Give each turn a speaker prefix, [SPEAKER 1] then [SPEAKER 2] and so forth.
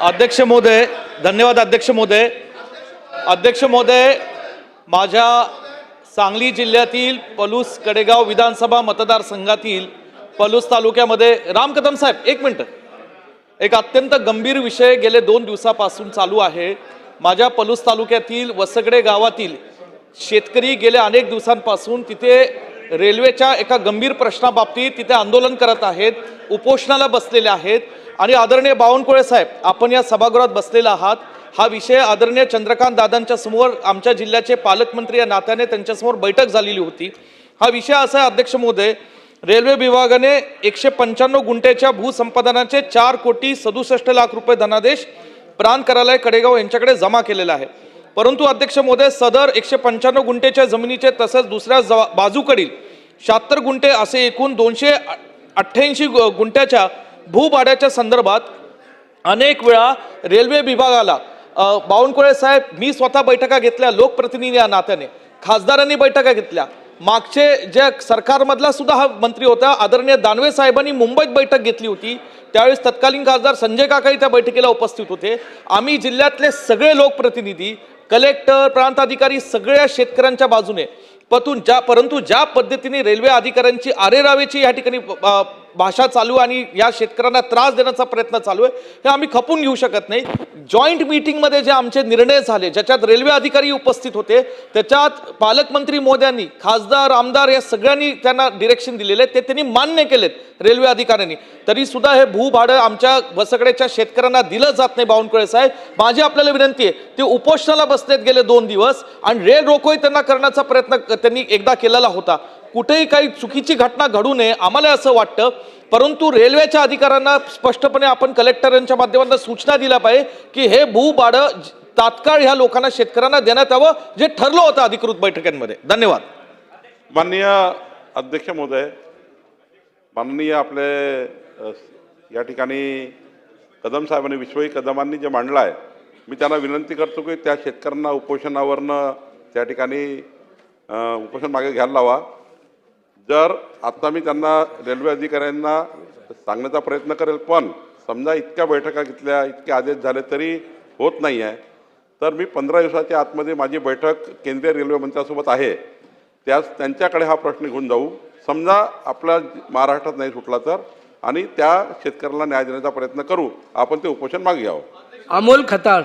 [SPEAKER 1] अध्यक्ष महोदय धन्यवाद अध्यक्ष महोदय अध्यक्ष महोदय माझ्या सांगली जिल्ह्यातील पलूस कडेगाव विधानसभा मतदारसंघातील पलूस तालुक्यामध्ये राम कदम साहेब एक मिनटं. एक अत्यंत गंभीर विषय गेले दोन दिवसापासून चालू आहे. माझ्या पलूस तालुक्यातील वसगडे गावातील शेतकरी गेल्या अनेक दिवसांपासून तिथे रेल्वेच्या एका गंभीर प्रश्नाबाबतीत तिथे आंदोलन करत आहेत उपोषणाला बसलेले आहेत. आणि आदरणीय बावनकुळे साहेब आपण या सभागृहात बसलेला आहात. हा विषय आदरणीय चंद्रकांत दादांच्या समोर आमच्या जिल्ह्याचे पालकमंत्री या नात्याने त्यांच्यासमोर बैठक झालेली होती. हा विषय असा आहे अध्यक्ष महोदय रेल्वे विभागाने एकशे पंच्याण्णव गुंठ्याच्या भूसंपादनाचे चार कोटी सदुसष्ट लाख रुपये धनादेश प्राण करालय कडेगाव यांच्याकडे जमा केलेला आहे. परंतु अध्यक्ष महोदय सदर एकशे पंच्याण्णव गुंठेच्या जमिनीचे तसंच दुसऱ्या जवा- बाजूकडील शहात्तर गुंठे असे एकूण दोनशे अठ्ठ्याऐंशी गुंठ्याच्या भूभाड्याच्या संदर्भात अनेक वेळा रेल्वे विभागाला बावनकुळे साहेब मी स्वतः बैठका घेतल्या लोकप्रतिनिधी या नात्याने. खासदारांनी बैठका घेतल्या. मागचे ज्या सरकारमधला सुद्धा हा मंत्री होता आदरणीय दानवे साहेबांनी मुंबईत बैठक घेतली होती. त्यावेळेस तत्कालीन खासदार संजय काकाही त्या बैठकीला उपस्थित होते. आम्ही जिल्ह्यातले सगळे लोकप्रतिनिधी कलेक्टर प्रांत अधिकारी सगळ्या शेतकऱ्यांच्या बाजूने. पतून ज्या परंतु ज्या पद्धतीने रेल्वे अधिकाऱ्यांची आरेरावेची या ठिकाणी भाषा चालू आणि या शेतकऱ्यांना त्रास देण्याचा प्रयत्न चालू आहे हे आम्ही खपून घेऊ शकत नाही. जॉईंट मीटिंगमध्ये जे आमचे निर्णय झाले ज्याच्यात रेल्वे अधिकारी उपस्थित होते त्याच्यात पालकमंत्री मोद्यांनी खासदार आमदार या सगळ्यांनी त्यांना डिरेक्शन दिलेले ते त्यांनी मान्य केलेत रेल्वे अधिकाऱ्यांनी. तरी सुद्धा हे भूभाडं आमच्या वसकड्याच्या शेतकऱ्यांना दिलं जात नाही बावनकुळे साहेब. माझी आपल्याला विनंती आहे ते उपोषणाला बसलेत गेले दोन दिवस आणि रेल रोकोही त्यांना करण्याचा प्रयत्न त्यांनी एकदा केलेला होता. कुठेही काही चुकीची घटना घडू नये आम्हाला असं वाटतं. परंतु रेल्वेच्या अधिकाऱ्यांना स्पष्टपणे आपण कलेक्टरांच्या माध्यमातून सूचना दिल्या पाहिजे की हे भूभाडं तात्काळ ह्या लोकांना शेतकऱ्यांना देण्यात यावं जे ठरलं होतं अधिकृत बैठकांमध्ये. धन्यवाद.
[SPEAKER 2] माननीय अध्यक्ष महोदय माननीय आपले या ठिकाणी कदम साहेबांनी विश्वही कदमांनी जे मांडलं आहे मी त्यांना विनंती करतो की त्या शेतकऱ्यांना उपोषणावरनं त्या ठिकाणी उपोषण मागे घ्यायला लावा. जर आत्ता मी त्यांना रेल्वे अधिकाऱ्यांना सांगण्याचा प्रयत्न करेल पण समजा इतक्या बैठका घेतल्या इतके आदेश झाले तरी होत नाही आहे तर मी पंधरा दिवसाच्या आतमध्ये माझी बैठक केंद्रीय रेल्वे मंत्र्यासोबत आहे. त्यास त्यांच्याकडे हा प्रश्न घेऊन जाऊ. समजा आपला महाराष्ट्रात नाही सुटला तर आणि त्या शेतकऱ्याला न्याय देण्याचा प्रयत्न करू. आपण ते उपोषण मागे घ्यावं.
[SPEAKER 3] अमोल खताळ.